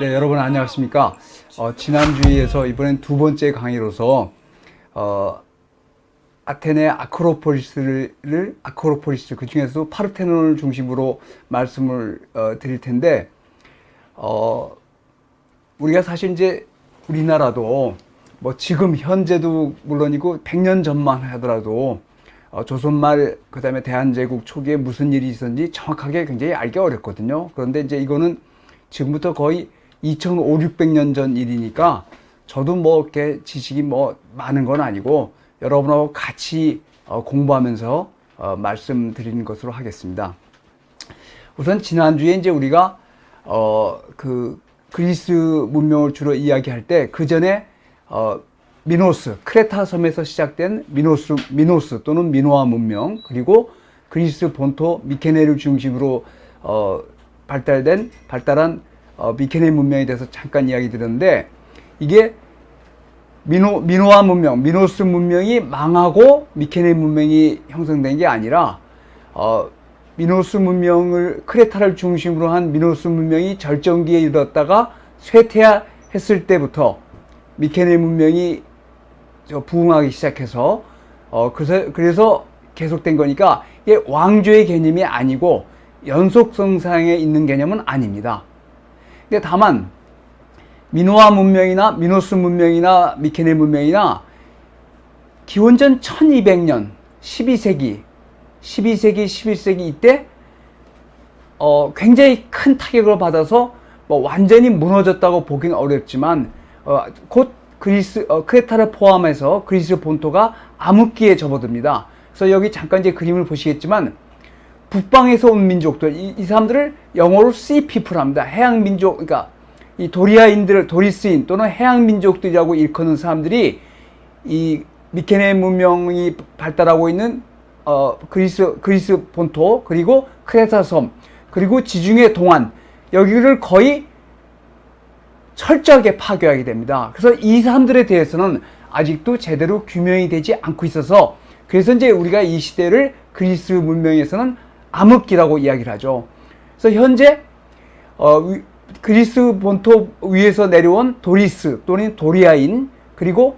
네, 여러분 안녕하십니까? 어, 지난주에서 이번엔 두 번째 강의로서 어, 아테네 아크로폴리스를 아크로폴리스 그 중에서도 파르테논을 중심으로 말씀을 어, 드릴 텐데 어, 우리가 사실 이제 우리나라도 뭐 지금 현재도 물론이고 100년 전만 하더라도 어, 조선말 그다음에 대한제국 초기에 무슨 일이 있었는지 정확하게 굉장히 알기 어렵거든요. 그런데 이제 이거는 지금부터 거의 2,500, 600년 전 일이니까 저도 뭐 이렇게 지식이 뭐 많은 건 아니고 여러분하고 같이 어, 공부하면서 어, 말씀드리는 것으로 하겠습니다. 우선 지난주에 이제 우리가 어, 그 그리스 문명을 주로 이야기할 때 그 전에 어, 미노스, 크레타 섬에서 시작된 미노스, 미노스 또는 미노아 문명, 그리고 그리스 본토 미케네를 중심으로 어, 발달된 발달한 어, 미케네 문명에 대해서 잠깐 이야기 드렸는데 이게 미노 미노아 문명, 미노스 문명이 망하고 미케네 문명이 형성된 게 아니라 어, 미노스 문명을 크레타를 중심으로 한 미노스 문명이 절정기에 이르렀다가 쇠퇴했을 때부터 미케네 문명이 저 부흥하기 시작해서 어 그래서 그래서 계속된 거니까 이게 왕조의 개념이 아니고 연속성상에 있는 개념은 아닙니다. 근데 다만 미노아 문명이나 미노스 문명이나 미케네 문명이나 기원전 1200년 12세기 12세기 11세기 이때 어 굉장히 큰 타격을 받아서 뭐 완전히 무너졌다고 보기는 어렵지만 어, 곧 그리스 어, 크레타를 포함해서 그리스 본토가 암흑기에 접어듭니다. 그래서 여기 잠깐 이제 그림을 보시겠지만 북방에서 온 민족들 이, 이 사람들을 영어로 sea people 합니다. 해양 민족 그러니까 이 도리아인들 도리스인 또는 해양 민족들이라고 일컫는 사람들이 이 미케네 문명이 발달하고 있는 어, 그리스 그리스 본토 그리고 크레타 섬 그리고 지중해 동안 여기를 거의 철저하게 파괴하게 됩니다. 그래서 이 사람들에 대해서는 아직도 제대로 규명이 되지 않고 있어서 그래서 이제 우리가 이 시대를 그리스 문명에서는 암흑기라고 이야기를 하죠. 그래서 현재 어, 위- 그리스 본토 위에서 내려온 도리스 또는 도리아인 그리고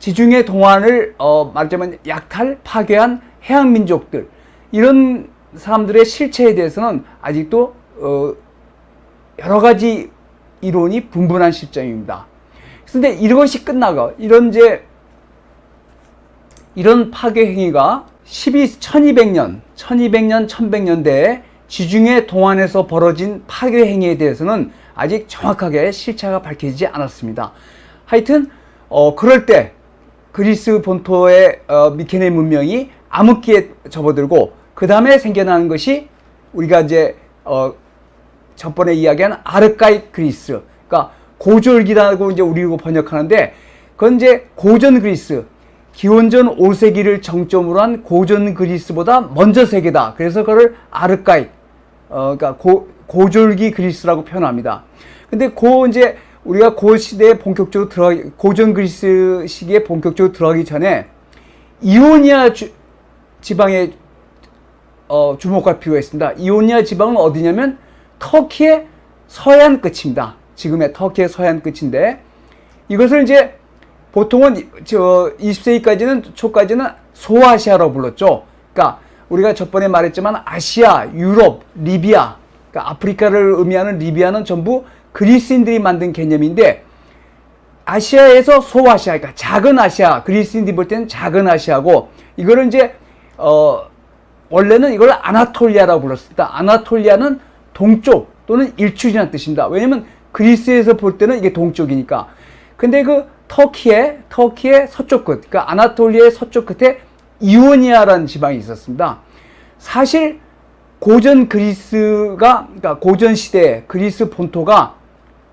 지중해 동안을 어, 말하자면 약탈 파괴한 해양 민족들 이런 사람들의 실체에 대해서는 아직도 어, 여러 가지 이론이 분분한 실정입니다. 그런데 이것이 끝나고 이런 이제 이런 파괴 행위가 12, 1200년, 1200년, 1100년대에 지중해 동안에서 벌어진 파괴 행위에 대해서는 아직 정확하게 실체가 밝혀지지 않았습니다. 하여튼 어 그럴 때 그리스 본토의 어, 미케네 문명이 암흑기에 접어들고 그 다음에 생겨나는 것이 우리가 이제 어 저번에 이야기한 아르카이 그리스, 그러니까 고졸기라고 이제 우리가 번역하는데 그건 이제 고전 그리스, 기원전 5세기를 정점으로 한 고전 그리스보다 먼저 세계다. 그래서 그걸 아르카이, 어, 그러니까 고, 고졸기 그리스라고 표현합니다. 근데 고 이제 우리가 고 시대에 본격적으로 들어가기, 고전 그리스 시기에 본격적으로 들어가기 전에 이오니아 주- 지방에 어, 주목할 필요가 있습니다. 이오니아 지방은 어디냐면 터키의 서해안 끝입니다. 지금의 터키의 서해안 끝인데 이것을 이제 보통은 이- 저 20세기까지는 초까지는 소아시아로 불렀죠. 그러니까 우리가 저번에 말했지만 아시아, 유럽, 리비아, 그러니까 아프리카를 의미하는 리비아는 전부 그리스인들이 만든 개념인데 아시아에서 소아시아, 그러니까 작은 아시아, 그리스인들이 볼 때는 작은 아시아고 이거를 이제 어 원래는 이걸 아나톨리아라고 불렀습니다. 아나톨리아는 동쪽 또는 일출이라는 뜻입니다. 왜냐면 그리스에서 볼 때는 이게 동쪽이니까. 근데 그 터키의 터키의 서쪽 끝, 그러니까 아나톨리아의 서쪽 끝에 이오니아라는 지방이 있었습니다. 사실 고전 그리스가 그러니까 고전 시대 그리스 본토가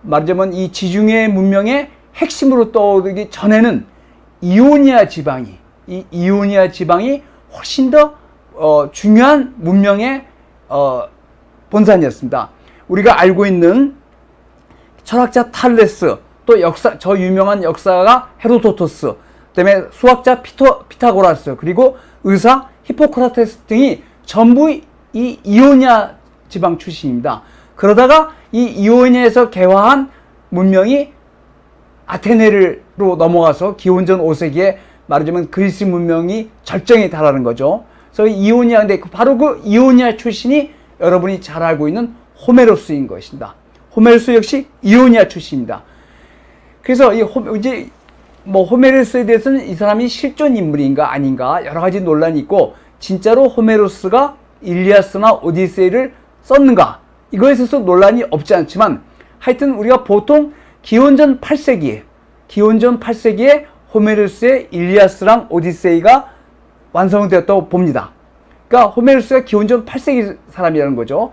말하자면 이 지중해 문명의 핵심으로 떠오르기 전에는 이오니아 지방이 이 이오니아 지방이 훨씬 더 어, 중요한 문명의 어, 본산이었습니다. 우리가 알고 있는 철학자 탈레스 또 역사 저 유명한 역사가 헤로도토스 그다음에 수학자 피토 피타고라스 그리고 의사 히포크라테스 등이 전부 이 이오니아 지방 출신입니다. 그러다가 이 이오니아에서 개화한 문명이 아테네로 넘어가서 기원전 5세기에 말하자면 그리스 문명이 절정에 달하는 거죠. 그래서 이오니아인데 바로 그 이오니아 출신이 여러분이 잘 알고 있는 호메로스인 것입니다. 호메로스 역시 이오니아 출신입니다. 그래서 이 호, 이제 뭐 호메로스에 대해서는 이 사람이 실존 인물인가 아닌가 여러 가지 논란이 있고 진짜로 호메로스가 일리아스나 오디세이를 썼는가 이거에 있어서 논란이 없지 않지만 하여튼 우리가 보통 기원전 8세기에 기원전 8세기에 호메로스의 일리아스랑 오디세이가 완성되었다고 봅니다. 그러니까 호메로스가 기원전 8세기 사람이라는 거죠.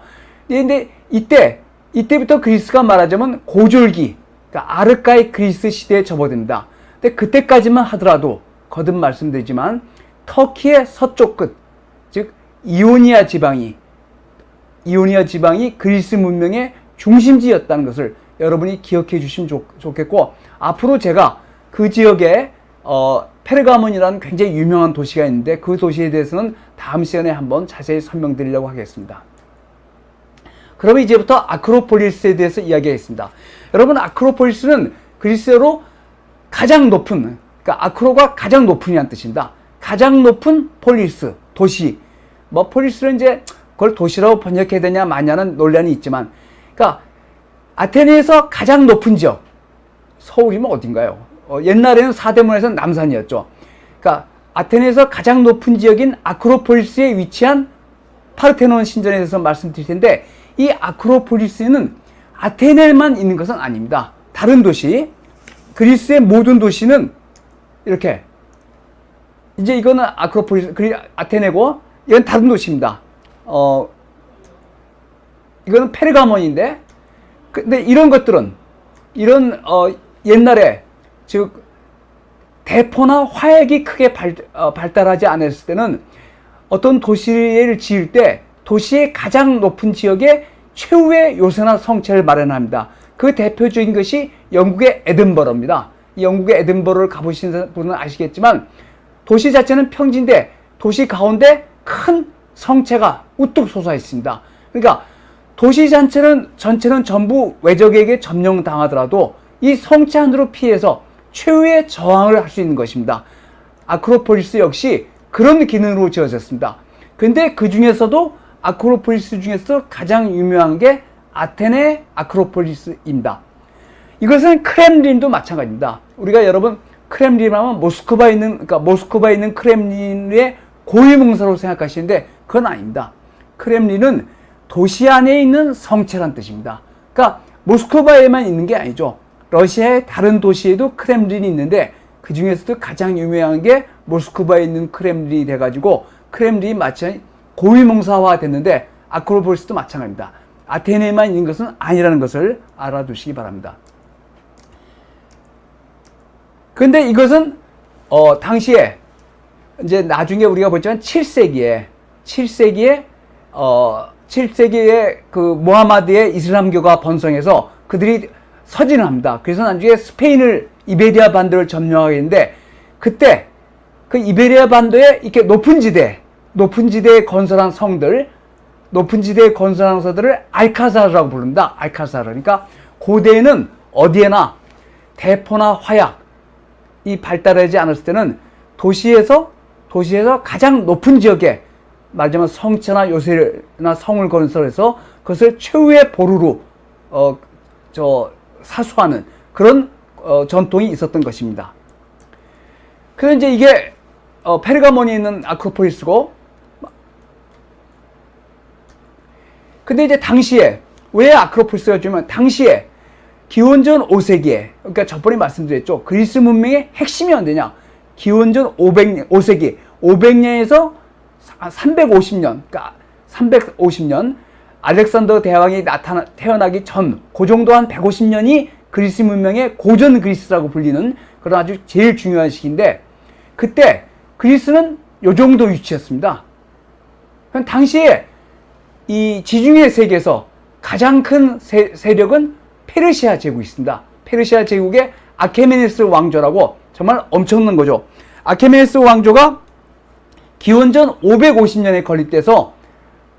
근데 이때 이때부터 그리스가 말하자면 고졸기, 그러니까 아르카이 그리스 시대에 접어듭니다. 근데 그때까지만 하더라도 거듭 말씀드리지만 터키의 서쪽 끝, 즉 이오니아 지방이 이오니아 지방이 그리스 문명의 중심지였다는 것을 여러분이 기억해 주시면 좋, 겠고 앞으로 제가 그 지역에 어, 페르가몬이라는 굉장히 유명한 도시가 있는데 그 도시에 대해서는 다음 시간에 한번 자세히 설명드리려고 하겠습니다. 그러면 이제부터 아크로폴리스에 대해서 이야기하겠습니다. 여러분 아크로폴리스는 그리스어로 가장 높은 그러니까 아크로가 가장 높은이라는 뜻입니다. 가장 높은 폴리스 도시 뭐 폴리스는 이제 그걸 도시라고 번역해야 되냐 마냐는 논란이 있지만 그러니까 아테네에서 가장 높은 지역 서울이면 어딘가요? 어, 옛날에는 사대문에서 남산이었죠. 그러니까 아테네에서 가장 높은 지역인 아크로폴리스에 위치한 파르테논 신전에 대해서 말씀드릴 텐데 이 아크로폴리스는 아테네만 있는 것은 아닙니다. 다른 도시, 그리스의 모든 도시는 이렇게 이제 이거는 아크로폴리스, 아테네고 이건 다른 도시입니다. 어, 이거는 페르가몬인데, 근데 이런 것들은 이런 어, 옛날에 즉 대포나 화약이 크게 발, 어, 발달하지 않았을 때는 어떤 도시를 지을 때 도시의 가장 높은 지역에 최후의 요새나 성체를 마련합니다. 그 대표적인 것이 영국의 에든버러입니다. 영국의 에든버러를 가보신 분은 아시겠지만 도시 자체는 평지인데 도시 가운데 큰 성체가 우뚝 솟아 있습니다. 그러니까 도시 전체는 전체는 전부 외적에게 점령당하더라도 이 성체 안으로 피해서 최후의 저항을 할 수 있는 것입니다. 아크로폴리스 역시 그런 기능으로 지어졌습니다. 근데 그 중에서도 아크로폴리스 중에서 가장 유명한 게 아테네 아크로폴리스입니다. 이것은 크렘린도 마찬가지입니다. 우리가 여러분 크렘린 하면 모스크바에 있는 그러니까 모스크바에 있는 크렘린의 고유명사로 생각하시는데 그건 아닙니다. 크렘린은 도시 안에 있는 성체란 뜻입니다. 그러니까 모스크바에만 있는 게 아니죠. 러시아의 다른 도시에도 크렘린이 있는데 그 중에서도 가장 유명한 게 모스크바에 있는 크렘린이 돼가지고 크렘린이 마치 고위명사화 됐는데 아크로폴리스도 마찬가지입니다. 아테네에만 있는 것은 아니라는 것을 알아두시기 바랍니다. 근데 이것은 어, 당시에 이제 나중에 우리가 보지만 7세기에 7세기에 어 7세기에 그 모하마드의 이슬람교가 번성해서 그들이 서진을 합니다. 그래서 나중에 스페인을 이베리아 반도를 점령하게 되는데 그때 그 이베리아 반도에 이렇게 높은 지대, 높은 지대에 건설한 성들, 높은 지대에 건설한 성들을 알카사르라고 부릅니다. 알카사르. 그러니까 고대에는 어디에나 대포나 화약 이 발달하지 않았을 때는 도시에서 도시에서 가장 높은 지역에 말하자면 성체나 요새나 성을 건설해서 그것을 최후의 보루로 어 저 사수하는 그런 어, 전통이 있었던 것입니다. 그래서 이제 이게 어, 페르가몬에 있는 아크로폴리스고 근데 이제 당시에 왜 아크로폴리스가 주면 당시에 기원전 5세기에 그러니까 저번에 말씀드렸죠. 그리스 문명의 핵심이 언제냐? 기원전 500년 5세기. 500년에서 350년 그러니까 350년 알렉산더 대왕이 나타나 태어나기 전 그 정도 한 150년이 그리스 문명의 고전 그리스라고 불리는 그런 아주 제일 중요한 시기인데 그때 그리스는 요 정도 위치였습니다. 당시에 이 지중해 세계에서 가장 큰 세, 세력은 페르시아 제국이 있습니다. 페르시아 제국의 아케메네스 왕조라고 정말 엄청난 거죠. 아케메네스 왕조가 기원전 550년에 건립돼서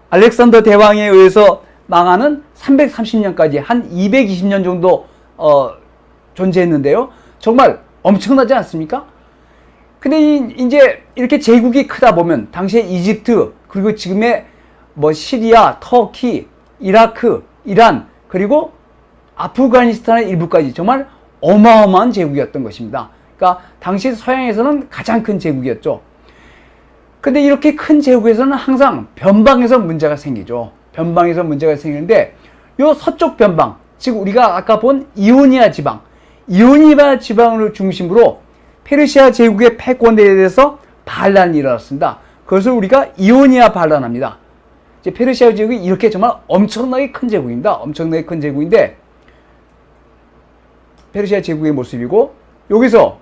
알렉산더 대왕에 의해서 망하는 330년까지 한 220년 정도 어, 존재했는데요. 정말 엄청나지 않습니까? 근데 이, 이제 이렇게 제국이 크다 보면 당시에 이집트 그리고 지금의 뭐 시리아, 터키, 이라크, 이란 그리고 아프가니스탄의 일부까지 정말 어마어마한 제국이었던 것입니다. 그러니까 당시 서양에서는 가장 큰 제국이었죠. 근데 이렇게 큰 제국에서는 항상 변방에서 문제가 생기죠. 변방에서 문제가 생기는데 요 서쪽 변방, 즉 우리가 아까 본 이오니아 지방, 이오니아 지방을 중심으로 페르시아 제국의 패권에 대해서 반란이 일어났습니다. 그것을 우리가 이오니아 반란합니다. 이제 페르시아 제국이 이렇게 정말 엄청나게 큰 제국입니다. 엄청나게 큰 제국인데 페르시아 제국의 모습이고 여기서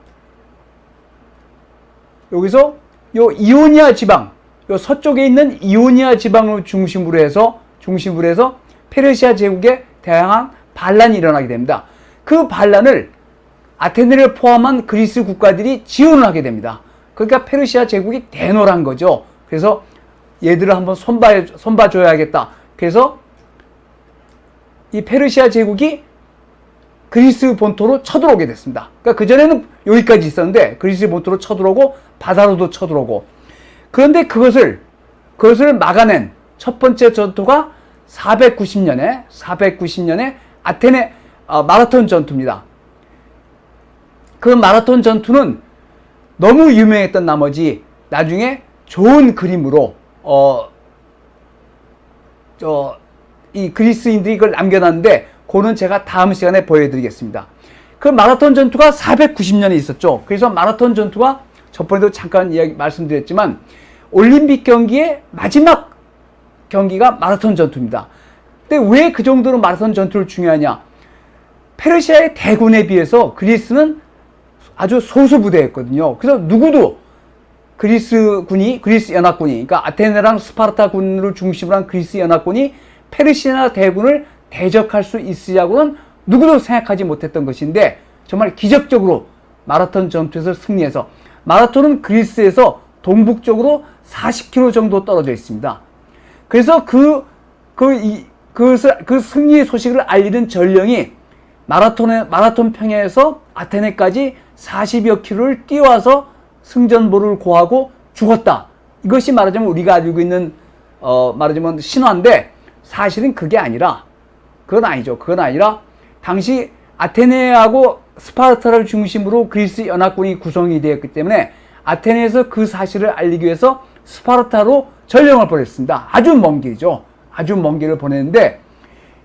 여기서 요 이오니아 지방, 요 서쪽에 있는 이오니아 지방을 중심으로 해서 중심으로 해서 페르시아 제국에 다양한 반란이 일어나게 됩니다. 그 반란을 아테네를 포함한 그리스 국가들이 지원을 하게 됩니다. 그러니까 페르시아 제국이 대노란 거죠. 그래서 얘들을 한번 손봐, 손봐줘야겠다. 그래서 이 페르시아 제국이 그리스 본토로 쳐들어오게 됐습니다. 그러니까 그전에는 여기까지 있었는데 그리스 본토로 쳐들어오고 바다로도 쳐들어오고 그런데 그것을 그것을 막아낸 첫 번째 전투가 490년에 490년에 아테네 어, 마라톤 전투입니다. 그 마라톤 전투는 너무 유명했던 나머지 나중에 좋은 그림으로 어, 저, 이 그리스인들이 이걸 남겨놨는데 그거는 제가 다음 시간에 보여드리겠습니다. 그 마라톤 전투가 490년에 있었죠. 그래서 마라톤 전투가 저번에도 잠깐 이야기 말씀드렸지만 올림픽 경기의 마지막 경기가 마라톤 전투입니다. 근데 왜 그 정도로 마라톤 전투를 중요하냐? 페르시아의 대군에 비해서 그리스는 아주 소수 부대였거든요. 그래서 누구도 그리스 군이 그리스 연합군이 그러니까 아테네랑 스파르타 군을 중심으로 한 그리스 연합군이 페르시아 대군을 대적할 수 있으냐고는 누구도 생각하지 못했던 것인데 정말 기적적으로 마라톤 전투에서 승리해서 마라톤은 그리스에서 동북쪽으로 40km 정도 떨어져 있습니다. 그래서 그, 그, 이, 그, 그 승리의 소식을 알리는 전령이 마라톤의, 마라톤 평야에서 아테네까지 40여 킬로를 뛰어와서 승전보를 고하고 죽었다. 이것이 말하자면 우리가 알고 있는, 어, 말하자면 신화인데 사실은 그게 아니라, 그건 아니죠. 그건 아니라 당시 아테네하고 스파르타를 중심으로 그리스 연합군이 구성이 되었기 때문에 아테네에서 그 사실을 알리기 위해서 스파르타로 전령을 보냈습니다. 아주 먼 길이죠. 아주 먼 길을 보냈는데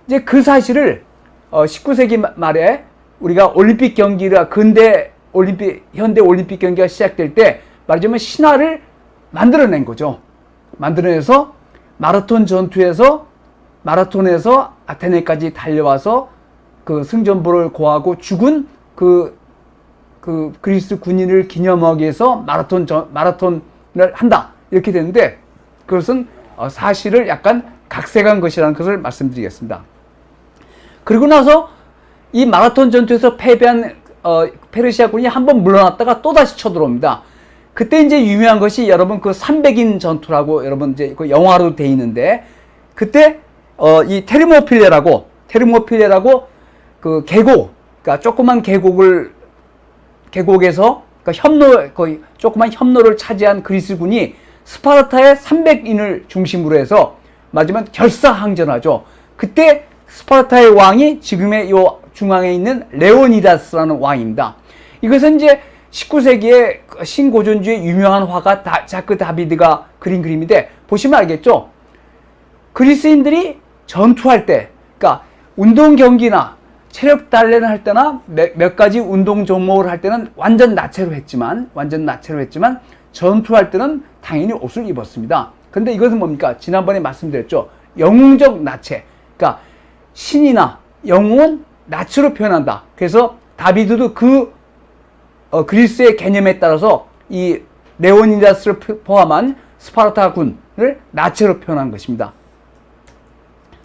이제 그 사실을 어 19세기 말에 우리가 올림픽 경기가 근대 올림픽 현대 올림픽 경기가 시작될 때 말하자면 신화를 만들어낸 거죠. 만들어내서 마라톤 전투에서 마라톤에서 아테네까지 달려와서 그 승전보를 고하고 죽은 그, 그 그리스 군인을 기념하기 위해서 마라톤 전, 마라톤을 한다. 이렇게 되는데 그것은 어, 사실을 약간 각색한 것이라는 것을 말씀드리겠습니다. 그리고 나서 이 마라톤 전투에서 패배한 어, 페르시아군이 한 번 물러났다가 또 다시 쳐들어옵니다. 그때 이제 유명한 것이 여러분 그 300인 전투라고 여러분 이제 그 영화로 돼 있는데 그때 어, 이 테르모필레라고 테르모필레라고 그 계곡 그러니까 조그만 계곡을 계곡에서 그러니까 협로 거의 조그만 협로를 차지한 그리스군이 스파르타의 300인을 중심으로 해서 맞으면 결사항전하죠. 그때 스파르타의 왕이 지금의 요 중앙에 있는 레오니다스라는 왕입니다. 이것은 이제 19세기의 신고전주의 유명한 화가 다, 자크 다비드가 그린 그림인데 보시면 알겠죠? 그리스인들이 전투할 때, 그러니까 운동 경기나 체력 단련을 할 때나 몇, 몇 가지 운동 종목을 할 때는 완전 나체로 했지만, 완전 나체로 했지만 전투할 때는 당연히 옷을 입었습니다. 근데 이것은 뭡니까? 지난번에 말씀드렸죠. 영웅적 나체. 그러니까 신이나 영웅은 나체로 표현한다. 그래서 다비드도 그 어, 그리스의 개념에 따라서 이 레오니다스를 포함한 스파르타 군을 나체로 표현한 것입니다.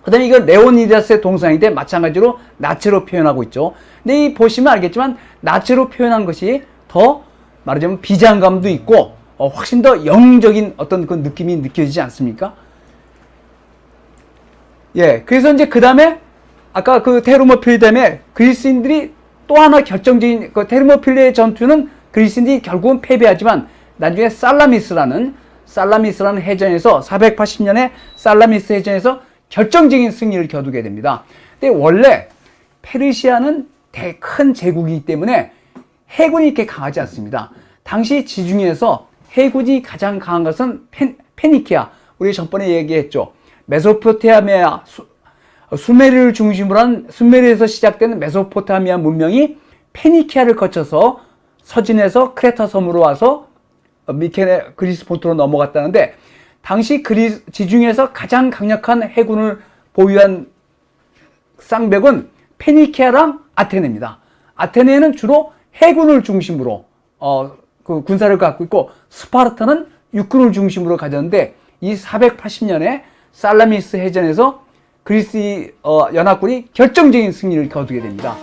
그 다음에 이건 레오니다스의 동상인데 마찬가지로 나체로 표현하고 있죠. 근데 이 보시면 알겠지만 나체로 표현한 것이 더 말하자면 비장감도 있고 어, 훨씬 더 영웅적인 어떤 그 느낌이 느껴지지 않습니까? 예, 그래서 이제 그 다음에 아까 그 테르모필 다음에 그리스인들이 또 하나 결정적인 그 테르모필의 전투는 그리스인들이 결국은 패배하지만 나중에 살라미스라는 살라미스라는 해전에서 480년에 살라미스 해전에서 결정적인 승리를 거두게 됩니다. 근데 원래 페르시아는 대큰 제국이기 때문에 해군이 이렇게 강하지 않습니다. 당시 지중해에서 해군이 가장 강한 것은 펜, 페니키아. 우리 전번에 얘기했죠. 메소포타미아, 수, 수메르를 중심으로 한 수메르에서 시작되는 메소포타미아 문명이 페니키아를 거쳐서 서진에서 크레타 섬으로 와서 미케네 그리스 본토로 넘어갔다는데 당시 그리스 지중해에서 가장 강력한 해군을 보유한 쌍벽은 페니키아랑 아테네입니다. 아테네는 주로 해군을 중심으로 어, 그 군사를 갖고 있고 스파르타는 육군을 중심으로 가졌는데 이 480년에 살라미스 해전에서 그리스 어, 연합군이 결정적인 승리를 거두게 됩니다.